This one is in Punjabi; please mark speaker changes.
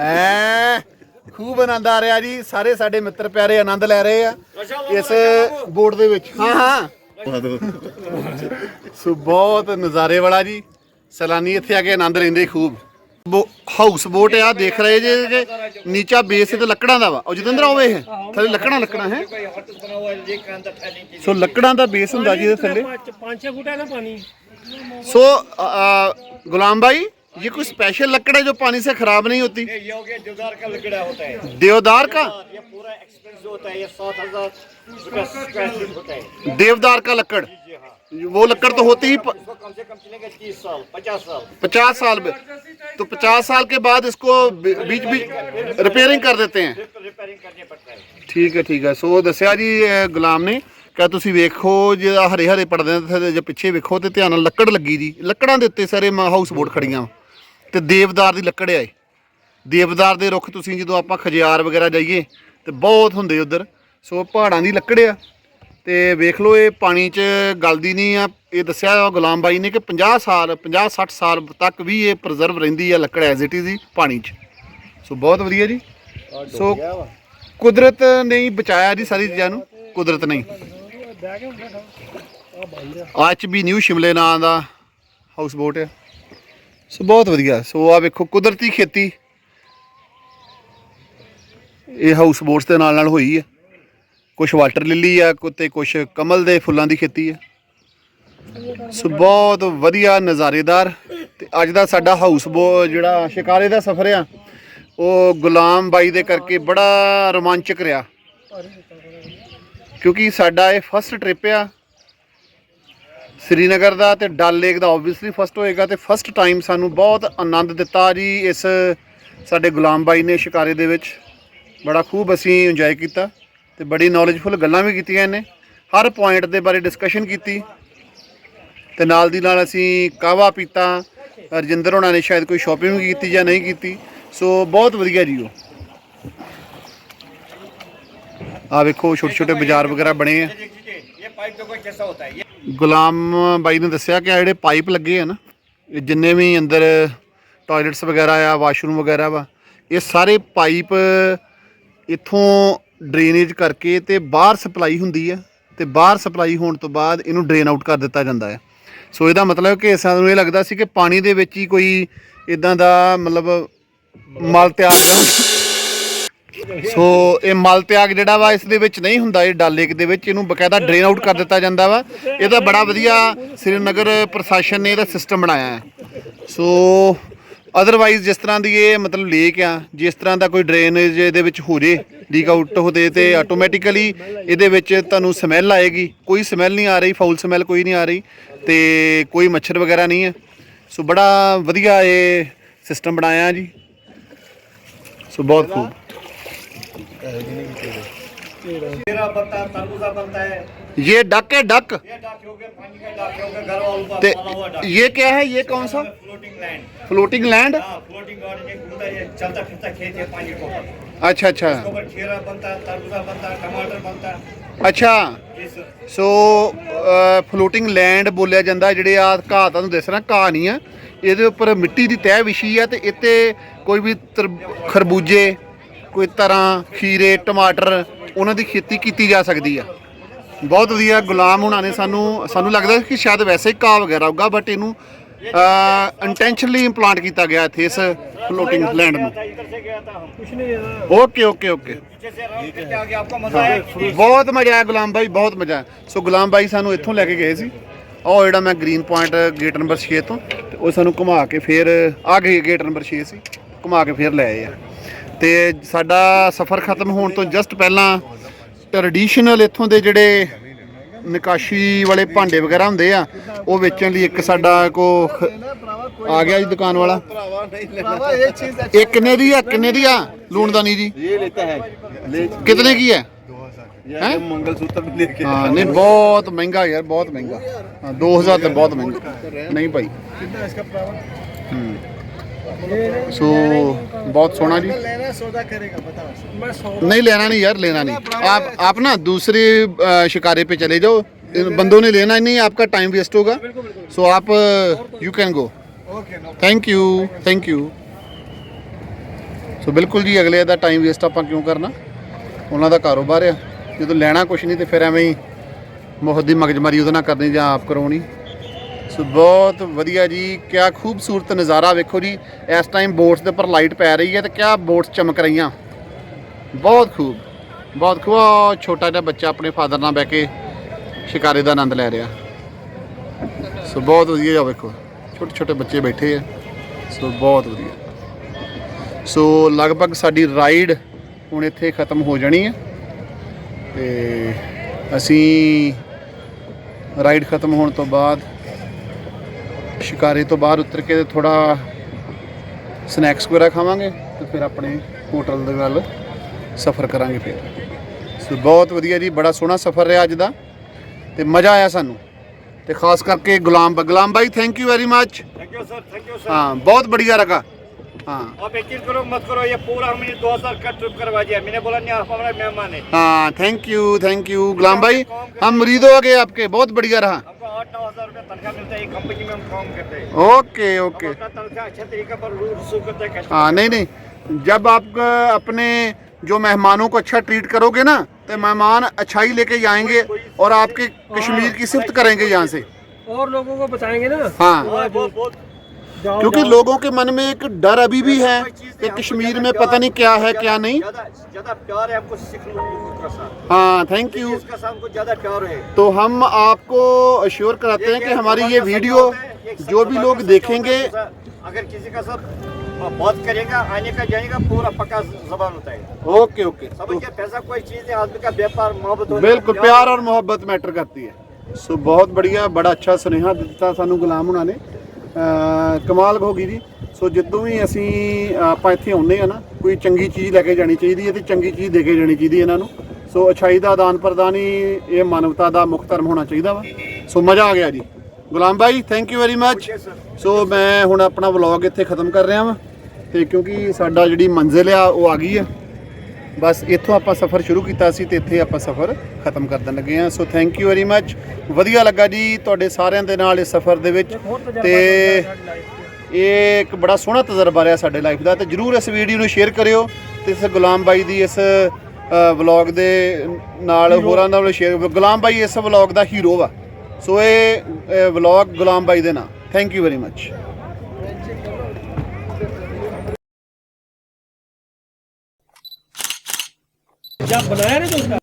Speaker 1: ਐ ਖੂਬ ਆਨੰਦ ਆ ਰਿਹਾ ਜੀ। ਸਾਰੇ ਸਾਡੇ ਮਿੱਤਰ ਪਿਆਰੇ ਆਨੰਦ ਲੈ ਰਹੇ ਆ। ਇਸ ਬੋਟ ਦੇ ਵਿੱਚ। ਹਾਂ ਹਾਂ। ਸੋ ਬਹੁਤ ਨਜ਼ਾਰੇ ਵਾਲਾ ਜੀ। ਸੈਲਾਨੀ ਇੱਥੇ ਆ ਕੇ ਆਨੰਦ ਲੈਂਦੇ ਖੂਬ। ਹਾਊਸ ਬੋਟ ਆ ਦੇਖ ਰਹੇ ਜੇ ਨੀਚਾ ਬੇਸ ਤੇ ਲੱਕੜਾਂ ਦਾ ਵਾ। ਉਹ ਜਤਿੰਦਰ ਹੋਵੇ ਇਹ। ਥੱਲੇ ਲੱਕੜਾਂ ਲੱਕੜਾਂ ਹੈ? ਸੋ ਲੱਕੜਾਂ ਦਾ ਬੇਸ ਹੁੰਦਾ ਜੀ ਇਹਦੇ ਥੱਲੇ। ਸੋ ਗੁਲਾਮ ਭਾਈ ये कोई स्पेशल लकड़ है जो पानी से खराब नहीं होती
Speaker 2: ये ये हो गया देवदार का लकड़ा होता है
Speaker 1: देवदार का
Speaker 2: ये पूरा एक्सपेंसिव होता है ये सात हजार रुपया स्क्वायर फीट होता है
Speaker 1: देवदार का लकड़
Speaker 2: जी हाँ
Speaker 1: वो लकड़ तो होती ही
Speaker 2: इसको कम से कम चलेगा तीस साल पचास साल
Speaker 1: पचास साल में तो पचास साल के बाद इसको बी- बीच बीच रिपेयरिंग कर देते हैं
Speaker 2: फिर रिपेयरिंग करनी पड़ता है
Speaker 1: ਠੀਕ ਹੈ ਠੀਕ ਹੈ ਸੋ ਦੱਸਿਆ ਜੀ ਇਹ ਗੁਲਾਮ ਨੇ ਕਿ ਤੁਸੀਂ ਵੇਖੋ ਜਿਹੜਾ ਹਰੇ ਹਰੇ ਪੜਦੇ ਨੇ ਜੇ ਪਿੱਛੇ ਵੇਖੋ ਤੇ ਧਿਆਨ ਨਾਲ ਲੱਕੜ ਲੱਗੀ ਜੀ ਲੱਕੜਾਂ ਦੇ ਉੱਤੇ ਸਾਰੇ ਹਾਊਸ ਬੋਟ ਖੜੀਆਂ ਵਾਂ। ਤੇ ਦੇਵਦਾਰ ਦੀ ਲੱਕੜ ਆਏ। ਦੇਵਦਾਰ ਦੇ ਰੁੱਖ ਤੁਸੀਂ ਜਦੋਂ ਆਪਾਂ ਖਜਿਆਰ ਵਗੈਰਾ ਜਾਈਏ, ਤੇ ਬਹੁਤ ਹੁੰਦੇ ਉਧਰ। ਸੋ ਪਹਾੜਾਂ ਦੀ ਲੱਕੜ ਆ। ਤੇ ਵੇਖ ਲਓ, ਇਹ ਪਾਣੀ 'ਚ ਗਲਦੀ ਨਹੀਂ ਆ। ਇਹ ਦੱਸਿਆ ਗੁਲਾਮ ਬਾਈ ਨੇ ਕਿ 50 ਸਾਲ 50 60 ਸਾਲ ਤੱਕ ਵੀ ਇਹ ਪ੍ਰੀਜ਼ਰਵ ਰਹਿੰਦੀ ਆ ਲੱਕੜ ਐਜ਼ ਇਟ ਇਜ਼ ਹੀ ਪਾਣੀ 'ਚ। ਸੋ ਬਹੁਤ ਵਧੀਆ ਜੀ। ਸੋ ਕੁਦਰਤ ਨੇ ਹੀ ਬਚਾਇਆ ਜੀ ਸਾਰੀ ਚੀਜ਼ਾਂ ਨੂੰ। ਕੁਦਰਤ ਨਹੀਂ
Speaker 3: ਬਹਿ
Speaker 1: ਬੀ ਨਿਊ ਸ਼ਿਮਲੇ ਨਾਂ ਦਾ ਹਾਊਸ ਬੋਟ ਹੈ ਸੋ ਬਹੁਤ ਵਧੀਆ। ਸੋ ਆ ਵੇਖੋ, ਕੁਦਰਤੀ ਖੇਤੀ। ਇਹ ਹਾਊਸ ਬੋਟਸ ਦੇ ਨਾਲ ਨਾਲ ਹੋਈ ਹੈ ਕੁਝ ਵਾਟਰ ਲਿਲੀ ਆ ਕੁ- ਤੇ ਕੁਝ ਕਮਲ ਦੇ ਫੁੱਲਾਂ ਦੀ ਖੇਤੀ ਆ। ਸੋ ਬਹੁਤ ਵਧੀਆ ਨਜ਼ਾਰੇਦਾਰ। ਤੇ ਅੱਜ ਦਾ ਸਾਡਾ ਹਾਊਸ ਬੋ ਜਿਹੜਾ ਸ਼ਿਕਾਰੇ ਦਾ ਸਫ਼ਰ ਆ, ਉਹ ਗੁਲਾਮ ਬਾਈ ਦੇ ਕਰਕੇ ਬੜਾ ਰੋਮਾਂਚਕ ਰਿਹਾ। ਕਿਉਂਕਿ ਸਾਡਾ ਇਹ ਫਸਟ ਟ੍ਰਿਪ ਆ ਸ੍ਰੀਨਗਰ ਦਾ ਤੇ ਡਲ ਲੇਕ ਦਾ ਆਬਵੀਅਸਲੀ ਫਸਟ ਹੋਏਗਾ ਤੇ ਫਸਟ ਟਾਈਮ ਸਾਨੂੰ ਬਹੁਤ ਆਨੰਦ ਦਿੱਤਾ ਜੀ ਇਸ ਸਾਡੇ ਗੁਲਾਮ ਬਾਈ ਨੇ ਸ਼ਿਕਾਰੇ ਦੇ ਵਿੱਚ। ਬੜਾ ਖੂਬ ਅਸੀਂ ਇੰਜੋਏ ਕੀਤਾ ਤੇ ਬੜੀ ਨੌਲੇਜਫੁਲ ਗੱਲਾਂ ਵੀ ਕੀਤੀਆਂ ਇਹਨੇ। ਹਰ ਪੁਆਇੰਟ ਦੇ ਬਾਰੇ ਡਿਸਕਸ਼ਨ ਕੀਤੀ ਤੇ ਨਾਲ ਦੀ ਨਾਲ ਅਸੀਂ ਕਾਵਾ ਪੀਤਾ। ਰਜਿੰਦਰ ਹੋਣਾ ਨੇ ਸ਼ਾਇਦ ਕੋਈ ਸ਼ਾਪਿੰਗ ਵੀ ਕੀਤੀ ਜਾਂ ਨਹੀਂ ਕੀਤੀ। ਸੋ ਬਹੁਤ ਵਧੀਆ ਜੀ ਉਹ। ਆ ਵੇਖੋ ਛੋਟੇ ਛੋਟੇ ਬਾਜ਼ਾਰ ਵਗੈਰਾ ਬਣੇ ਆ।
Speaker 2: ਇਹ ਪਾਈਪ ਤੋਂ ਕੋਈ ਕਿਸਾ ਹੁੰਦਾ ਹੈ।
Speaker 1: ਗੁਲਾਮ ਬਾਈ ਨੇ ਦੱਸਿਆ ਕਿ ਆ ਜਿਹੜੇ ਪਾਈਪ ਲੱਗੇ ਆ ਨਾ, ਇਹ ਜਿੰਨੇ ਵੀ ਅੰਦਰ ਟਾਇਲਟਸ ਵਗੈਰਾ ਆ, ਵਾਸ਼ਰੂਮ ਵਗੈਰਾ ਵਾ, ਇਹ ਸਾਰੇ ਪਾਈਪ ਇੱਥੋਂ ਡਰੇਨੇਜ ਕਰਕੇ ਤੇ ਬਾਹਰ ਸਪਲਾਈ ਹੁੰਦੀ ਆ ਤੇ ਬਾਹਰ ਸਪਲਾਈ ਹੋਣ ਤੋਂ ਬਾਅਦ ਇਹਨੂੰ ਡਰੇਨ ਆਊਟ ਕਰ ਦਿੱਤਾ ਜਾਂਦਾ ਹੈ ਸੋ ਇਹਦਾ ਮਤਲਬ ਕਿ ਸਾਨੂੰ ਇਹ ਲੱਗਦਾ ਸੀ ਕਿ ਪਾਣੀ ਦੇ ਵਿੱਚ ਹੀ ਕੋਈ ਇਦਾਂ ਦਾ ਮਤਲਬ ਮਲ ਤਿਆਰ ਦਾ ਸੋ ਇਹ ਮਲ ਤਿਆਗ ਜਿਹੜਾ ਵਾ, ਇਸ ਦੇ ਵਿੱਚ ਨਹੀਂ ਹੁੰਦਾ, ਇਹ ਡਲ ਲੇਕ ਦੇ ਵਿੱਚ ਇਹਨੂੰ ਬਕਾਇਦਾ ਡਰੇਨ ਆਊਟ ਕਰ ਦਿੱਤਾ ਜਾਂਦਾ ਵਾ। ਇਹਦਾ ਬੜਾ ਵਧੀਆ ਸ੍ਰੀਨਗਰ ਪ੍ਰਸ਼ਾਸਨ ਨੇ ਇਹਦਾ ਸਿਸਟਮ ਬਣਾਇਆ ਹੈ। ਸੋ ਅਦਰਵਾਈਜ਼ ਜਿਸ ਤਰ੍ਹਾਂ ਦੀ ਇਹ ਮਤਲਬ ਲੇਕ ਆ, ਜਿਸ ਤਰ੍ਹਾਂ ਦਾ ਕੋਈ ਡਰੇਨੇਜ ਇਹਦੇ ਵਿੱਚ ਹੋ ਜੇ ਲੀਕ ਆਊਟ ਹੋਦੇ ਤੇ ਆਟੋਮੈਟਿਕਲੀ ਇਹਦੇ ਵਿੱਚ ਤੁਹਾਨੂੰ ਸਮੈਲ ਆਏਗੀ। ਕੋਈ ਸਮੈਲ ਨਹੀਂ ਆ ਰਹੀ ਫਾਊਲ ਸਮੈਲ ਕੋਈ ਨਹੀਂ ਆ ਰਹੀ ਤੇ ਕੋਈ ਮੱਛਰ ਵਗੈਰਾ ਨਹੀਂ ਹੈ। ਸੋ ਬੜਾ ਵਧੀਆ ਇਹ ਸਿਸਟਮ ਬਣਾਇਆ ਜੀ। ਸੋ ਬਹੁਤ ਖੂਬ
Speaker 2: खीरा बनता है तरबूजा बनता है
Speaker 1: ये डक है डक
Speaker 2: ये डाक हो गया पानी का डाक हो गया घर वालों का
Speaker 1: ते
Speaker 2: पाला हुआ डाक
Speaker 1: ये क्या है ये कौन सा
Speaker 2: फ्लोटिंग लैंड
Speaker 1: फ्लोटिंग लैंड
Speaker 2: हाँ फ्लोटिंग गार्डन ये घूमता है ये चलता फिरता खेत है पानी के ऊपर
Speaker 1: अच्छा अच्छा
Speaker 2: इसके ऊपर खीरा बनता है तरबूजा बनता है टमाटर बनता है
Speaker 1: ਅੱਛਾ
Speaker 2: जी सर
Speaker 1: ਸੋ ਫਲੋਟਿੰਗ ਲੈਂਡ ਬੋਲਿਆ ਜਾਂਦਾ ਜਿਹੜੇ ਆ ਘਾਹ ਤੁਹਾਨੂੰ ਦਿਸਣਾ ਘਾਹ ਨਹੀਂ ਆ ਇਹਦੇ ਉੱਪਰ ਮਿੱਟੀ ਦੀ ਤਹਿ ਵਿਛੀ ਆ ਤੇ ਇੱਥੇ ਕੋਈ ਵੀ ਤਰ- ਖਰਬੂਜੇ ਕੋਈ ਤਰ੍ਹਾਂ ਖੀਰੇ, ਟਮਾਟਰ, ਉਹਨਾਂ ਦੀ ਖੇਤੀ ਕੀਤੀ ਜਾ ਸਕਦੀ ਆ। ਬਹੁਤ ਵਧੀਆ ਗੁਲਾਮ ਹੁਣਾਂ ਨੇ ਸਾਨੂੰ ਸਾਨੂੰ ਲੱਗਦਾ ਕਿ ਸ਼ਾਇਦ ਵੈਸੇ ਹੀ ਘਾਹ ਵਗੈਰਾ ਹੋਗਾ ਬਟ ਇਹਨੂੰ ਇੰਟੈਂਸ਼ਨਲੀ ਇੰਪਲਾਂਟ ਕੀਤਾ ਗਿਆ ਇੱਥੇ ਇਸ ਫਲੋਟਿੰਗ ਲੈਂਡ ਨੂੰ। ਓਕੇ ਓਕੇ ਓਕੇ ਬਹੁਤ ਮਜ਼ਾ ਆਇਆ ਗੁਲਾਮ ਭਾਈ ਬਹੁਤ ਮਜ਼ਾ ਸੋ ਗੁਲਾਮ ਭਾਈ ਸਾਨੂੰ ਇੱਥੋਂ ਲੈ ਕੇ ਗਏ ਸੀ। ਉਹ ਜਿਹੜਾ ਮੈਂ ਗ੍ਰੀਨ ਪੁਆਇੰਟ ਗੇਟ ਨੰਬਰ 6 ਤੋਂ ਉਹ ਸਾਨੂੰ ਘੁਮਾ ਕੇ ਫੇਰ ਆ ਗਏ ਗੇਟ ਨੰਬਰ 6 ਸੀ, ਘੁਮਾ ਕੇ ਫੇਰ ਲੈ ਆਏ ਆ। ਤੇ ਸਾਡਾ ਸਫ਼ਰ ਖਤਮ ਹੋਣ ਤੋਂ ਜਸਟ ਪਹਿਲਾਂ ਟ੍ਰੈਡੀਸ਼ਨਲ ਇੱਥੋਂ ਦੇ ਜਿਹੜੇ ਨਿਕਾਸ਼ੀ ਵਾਲੇ ਭਾਂਡੇ ਵਗੈਰਾ ਹੁੰਦੇ ਆ ਉਹ ਵੇਚਣ ਲਈ ਇੱਕ ਸਾਡਾ ਕੋ ਆ ਗਿਆ ਜੀ ਦੁਕਾਨ ਵਾਲਾ। ਇਹ ਕਿੰਨੇ ਦੀ ਆ ਕਿੰਨੇ ਦੀ ਆ ਲੂਣਦਾਨੀ ਜੀ?
Speaker 4: ਇਹ
Speaker 1: ਕਿਤਨੇ ਕੀ ਹੈ?
Speaker 4: ਹੈ? ਮੰਗਲ ਸੂਤਰ ਵੀ ਲੈ ਕੇ
Speaker 1: ਹਾਂ ਨਹੀਂ ਬਹੁਤ ਮਹਿੰਗਾ ਯਾਰ ਬਹੁਤ ਮਹਿੰਗਾ। ਹਾਂ 2000 ਤੇ ਬਹੁਤ ਮਹਿੰਗਾ। ਨਹੀਂ ਭਾਈ। ਕਿੰਨਾ ਇਸ ਦਾ ਪ੍ਰਾਵਾ ਹੂੰ। ਸੋ ਬਹੁਤ ਸੋਹਣਾ ਜੀ
Speaker 4: लेना सौदा करेगा बता
Speaker 3: ਮੈਂ 100
Speaker 1: नहीं लेना नहीं यार लेना नहीं आप आप ना दूसरे अ, शिकारे पे चले जाओ इन बंदों ने लेना ही नहीं आपका टाइम वेस्ट होगा सो आप you can go
Speaker 4: okay no
Speaker 1: thank you thank you so ਬਿਲਕੁਲ ਜੀ ਅਗਲੇ ਦਾ ਟਾਈਮ ਵੇਸਟ ਆਪਾਂ ਕਿਉਂ ਕਰਨਾ ਉਹਨਾਂ ਦਾ ਕਾਰੋਬਾਰ ਆ ਜਦੋਂ ਲੈਣਾ ਕੁਛ ਨਹੀਂ ਤੇ ਫਿਰ ਐਵੇਂ ਹੀ ਮੁਹੱਤ ਦੀ ਮਗਜਮਾਰੀ ਉਹਦੇ ਨਾਲ ਕਰਨੀ ਜਾਂ ਆਪ ਕਰਾਉਣੀ ਸੋ ਬਹੁਤ ਵਧੀਆ ਜੀ, ਕਿਆ ਖੂਬਸੂਰਤ ਨਜ਼ਾਰਾ ਵੇਖੋ ਜੀ। ਇਸ ਟਾਈਮ ਬੋਟਸ ਦੇ ਉੱਪਰ ਲਾਈਟ ਪੈ ਰਹੀ ਹੈ ਤੇ ਕਿਆ ਬੋਟਸ ਚਮਕ ਰਹੀਆਂ। ਬਹੁਤ ਖੂਬ ਬਹੁਤ ਖੂਬ। ਛੋਟਾ ਜਿਹਾ ਬੱਚਾ ਆਪਣੇ ਫਾਦਰ ਨਾਲ ਬਹਿ ਕੇ ਸ਼ਿਕਾਰੇ ਦਾ ਆਨੰਦ ਲੈ ਰਿਹਾ। ਸੋ ਬਹੁਤ ਵਧੀਆ ਆ ਵੇਖੋ, ਛੋਟੇ ਛੋਟੇ ਬੱਚੇ ਬੈਠੇ ਆ। ਸੋ ਬਹੁਤ ਵਧੀਆ। ਸੋ ਲਗਭਗ ਸਾਡੀ ਰਾਈਡ ਹੁਣ ਇੱਥੇ ਖਤਮ ਹੋ ਜਾਣੀ ਹੈ। ਤੇ ਅਸੀਂ ਰਾਈਡ ਖਤਮ ਹੋਣ ਤੋਂ ਬਾਅਦ ਸ਼ਿਕਾਰੇ ਤੋਂ ਬਾਹਰ ਉਤਰ ਕੇ ਥੋੜਾ ਸਨੈਕਸ ਵਗੈਰਾ ਖਾਵਾਂਗੇ ਤੇ ਫਿਰ ਆਪਣੇ ਹੋਟਲ ਦੇ ਵੱਲ ਸਫ਼ਰ ਕਰਾਂਗੇ ਫਿਰ ਸੋ ਬਹੁਤ ਵਧੀਆ ਜੀ ਬੜਾ ਸੋਹਣਾ ਸਫ਼ਰ ਰਿਹਾ ਅੱਜ ਦਾ ਤੇ ਮਜ਼ਾ ਆਇਆ ਸਾਨੂੰ ਤੇ ਖਾਸ ਕਰਕੇ ਗੁਲਾਮ ਬ- ਗੁਲਾਮ ਭਾਈ thank you very much
Speaker 2: thank you sir thank you sir
Speaker 1: हाँ बहुत बढ़िया रखा हाँ
Speaker 2: आप यकीन करो मत करो ये पूरा हमने दो हजार का ट्रिप करवा दिया मैंने बोला नहीं आप हमारा मेहमान है
Speaker 1: हाँ thank you thank you Gulam भाई हम मुरीद हो गए आपके बहुत बढ़िया रहा
Speaker 2: हमको आठ नौ हजार रुपया तनख्वाह मिलता है कंपनी में हम काम करते हैं
Speaker 1: ओके
Speaker 2: हम
Speaker 1: ओके
Speaker 2: अपना तनख्वाह अच्छे तरीके पर वसूल करते हैं customer
Speaker 1: हाँ नहीं नहीं जब आप अ, अपने जो मेहमानों को अच्छा ट्रीट करोगे ना तो मेहमान अच्छाई लेके जाएंगे और आपके कश्मीर की सिफ्त करेंगे यहाँ से
Speaker 3: और लोगों को बचाएंगे ना
Speaker 1: हाँ
Speaker 2: बहुत बहुत बहुत
Speaker 3: जाओ
Speaker 1: क्योंकि लोगों के मन में एक डर अभी भी है कि कश्मीर में पता नहीं क्या है क्या नहीं।
Speaker 2: हाँ
Speaker 1: थैंक यू तो हम आपको अश्योर कराते हैं कि हमारी ये वीडियो जो भी लोग देखेंगे
Speaker 2: अगर किसी का सब बहुत करेगा आने का जाएगा पूरा पक्का जबान होता है।
Speaker 1: ओके ओके तो
Speaker 2: पैसा कोई चीज़ है आदमी का व्यापार मोहब्बत
Speaker 1: बिल्कुल प्यार और मोहब्बत मैटर करती है। सो बहुत बढ़िया बड़ा अच्छा सुनेहा दिता सानू गुलाम उन्होंने ਕਮਾਲ ਹੋ ਗਈ ਜੀ। ਸੋ ਜਦੋਂ ਵੀ ਅਸੀਂ ਆਪਾਂ ਇੱਥੇ ਆਉਂਦੇ ਆ ਨਾ ਕੋਈ ਚੰਗੀ ਚੀਜ਼ ਲੈ ਕੇ ਜਾਣੀ ਚਾਹੀਦੀ ਹੈ ਤੇ ਚੰਗੀ ਚੀਜ਼ ਦੇ ਕੇ ਜਾਣੀ ਚਾਹੀਦੀ ਹੈ ਇਹਨਾਂ ਨੂੰ। ਸੋ ਅਛਾਈ ਦਾ ਆਦਾਨ ਪ੍ਰਦਾਨ ਹੀ ਇਹ ਮਾਨਵਤਾ ਦਾ ਮੁੱਖ ਧਰਮ ਹੋਣਾ ਚਾਹੀਦਾ ਵਾ। ਸੋ ਮਜ਼ਾ ਆ ਗਿਆ ਜੀ। ਗੁਲਾਮ ਭਾਈ thank you very much so ਮੈਂ ਹੁਣ ਆਪਣਾ ਵਲੌਗ ਇੱਥੇ ਖਤਮ ਕਰ ਰਿਹਾ ਵਾਂ। ਤੇ ਕਿਉਂਕਿ ਸਾਡਾ ਜਿਹੜੀ ਮੰਜ਼ਿਲ ਆ ਉਹ ਆ ਗਈ ਹੈ। ਬਸ ਇੱਥੋਂ ਆਪਾਂ ਸਫ਼ਰ ਸ਼ੁਰੂ ਕੀਤਾ ਸੀ ਤੇ ਇੱਥੇ ਆਪਾਂ ਸਫ਼ਰ ਖਤਮ ਕਰ ਕਰਨ ਲੱਗੇ ਆ so thank you very much ਵਧੀਆ ਲੱਗਾ ਜੀ ਤੁਹਾਡੇ ਸਾਰਿਆਂ ਦੇ ਨਾਲ ਇਸ ਸਫ਼ਰ ਦੇ ਵਿੱਚ। ਤੇ ਇਹ ਇੱਕ ਬੜਾ ਸੋਹਣਾ ਤਜਰਬਾ ਰਿਹਾ ਸਾਡੇ ਲਾਈਫ ਦਾ ਤੇ ਜਰੂਰ ਇਸ ਵੀਡੀਓ ਨੂੰ ਸ਼ੇਅਰ ਕਰਿਓ ਤੇ ਇਸ ਗੁਲਾਮ ਬਾਈ ਦੀ ਇਸ ਵਲੌਗ ਦੇ ਨਾਲ ਹੋਰਾਂ ਨਾਲ ਸ਼ੇਅਰ ਗੁਲਾਮ ਬਾਈ ਇਸ ਵਲੌਗ ਦਾ ਹੀਰੋ ਵਾ ਸੋ ਇਹ ਵਲੌਗ ਗੁਲਾਮ ਬਾਈ ਦੇ ਨਾਂ। ਥੈਂਕ ਯੂ ਵੈਰੀ ਮੱਚ
Speaker 3: ਜਾਂ ਬਣਾਇਆ ਨੇ ਤੁਸੀਂ